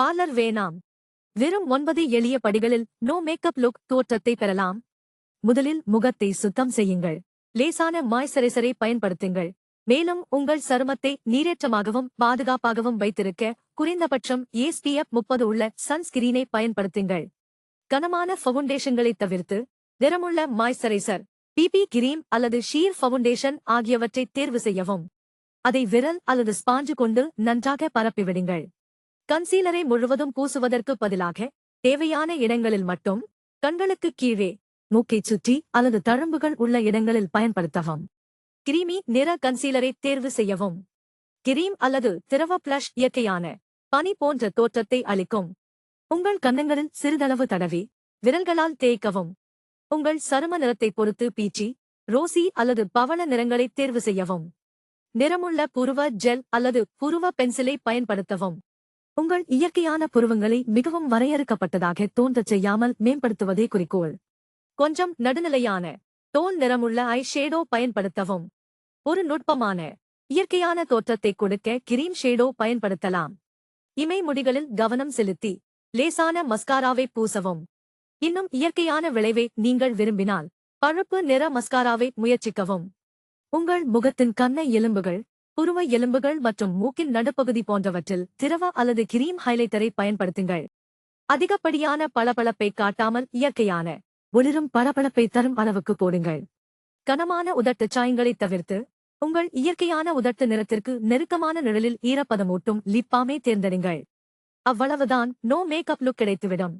Parlour வேணாம். வெறும் ஒன்பது எளிய படிகளில் நோ மேக்கப் லுக் தோற்றத்தை பெறலாம். முதலில் முகத்தை சுத்தம் செய்யுங்கள். லேசான மாய்ச்சரைசரை பயன்படுத்துங்கள். மேலும் உங்கள் சருமத்தை நீரேற்றமாகவும் பாதுகாப்பாகவும் வைத்திருக்க குறைந்தபட்சம் SPF முப்பது உள்ள சன்ஸ்கிரீனை பயன்படுத்துங்கள். கனமான ஃபவுண்டேஷன்களை தவிர்த்து நிறமுள்ள மாய்ஸரைசர் பிபி கிரீம் அல்லது ஷீர் ஃபவுண்டேஷன் ஆகியவற்றை தேர்வு செய்யவும். அதை விரல் அல்லது ஸ்பாஞ்சு கொண்டு நன்றாக பரப்பிவிடுங்கள். கன்சீலரை முழுவதும் பூசுவதற்கு பதிலாக தேவையான இடங்களில் மட்டும் கண்களுக்கு கீழே மூக்கை சுற்றி அல்லது தழும்புகள் உள்ள இடங்களில் பயன்படுத்தவும். கிரீமி நிற கன்சீலரை தேர்வு செய்யவும். கிரீம் அல்லது திரவ பிளஷ் இயற்கையான பனி போன்ற தோற்றத்தை அளிக்கும். உங்கள் கன்னங்களில் சிறிதளவு தடவி விரல்களால் தேய்க்கவும். உங்கள் சரும நிறத்தை பொறுத்து பீச்சி ரோசி அல்லது பவள நிறங்களை தேர்வு செய்யவும். நிறமுள்ள புருவ ஜெல் அல்லது புருவ பென்சிலை பயன்படுத்தவும். உங்கள் இயற்கையான புருவங்களை மிகவும் வரையறுக்கப்பட்டதாக தோன்றச் செய்யாமல் மேம்படுத்துவதே குறிக்கோள். கொஞ்சம் நடுநிலையான டோன் நிறமுள்ள ஐ ஷேடோ பயன்படுத்தவும். ஒரு நுட்பமான இயற்கையான தோற்றத்தை கொடுக்க கிரீம் ஷேடோ பயன்படுத்தலாம். இமை முடிகளில் கவனம் செலுத்தி லேசான மஸ்காராவை பூசவும். இன்னும் இயற்கையான விளைவை நீங்கள் விரும்பினால் பழுப்பு நிற மஸ்காராவை முயற்சிக்கவும். உங்கள் முகத்தின் கண்ணை எலும்புகள் புருவ எலும்புகள் மற்றும் மூக்கின் நடுப்பகுதி போன்றவற்றில் திரவ அல்லது கிரீம் ஹைலைட்டரை பயன்படுத்துங்கள். அதிகப்படியான பளபளப்பை காட்டாமல் இயற்கையான ஒளிரும் பளபளப்பை தரும் அளவுக்கு போடுங்கள். கனமான உதட்டு சாயங்களைத் தவிர்த்து உங்கள் இயற்கையான உதட்டு நிறத்திற்கு நெருக்கமான நிழலில் ஈரப்பதமூட்டும் லிப்பாமே தேர்ந்தெடுங்கள். அவ்வளவுதான். நோ மேக்கப் லுக் கிடைத்துவிடும்.